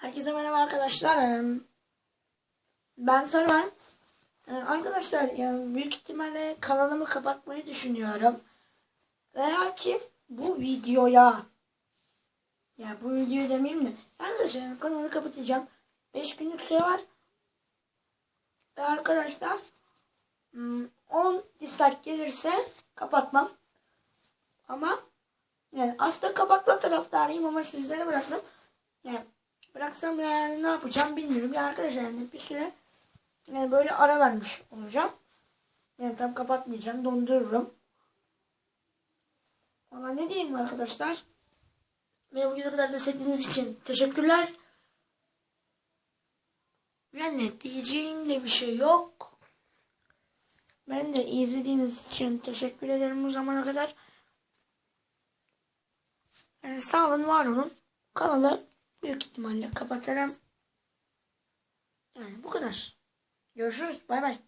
Herkese merhaba arkadaşlar. Ee, Ben Sarıvan. Ee, Arkadaşlar yani büyük ihtimalle kanalımı kapatmayı düşünüyorum. Veya ki bu videoya ya bu videoyu demeyeyim de arkadaşlar kanalı kapatacağım. 5 günlük süre var. Ve arkadaşlar hmm, 10 dislike gelirse kapatmam. Ama yani aslında kapatma taraftarıyım ama sizlere bıraktım. Yani bıraksam yani ne yapacağım bilmiyorum. Ya arkadaşlar yani bir süre yani böyle ara vermiş olacağım. Yani tam kapatmayacağım. Dondururum. Ama ne diyeyim arkadaşlar. Ve bu kadar destekleriniz için teşekkürler. Yani diyeceğim de bir şey yok. Ben de izlediğiniz için teşekkür ederim bu zamana kadar. Yani sağ olun, var olun. Kanalı büyük ihtimalle kapatırım. Yani bu kadar. Görüşürüz. Bay bay.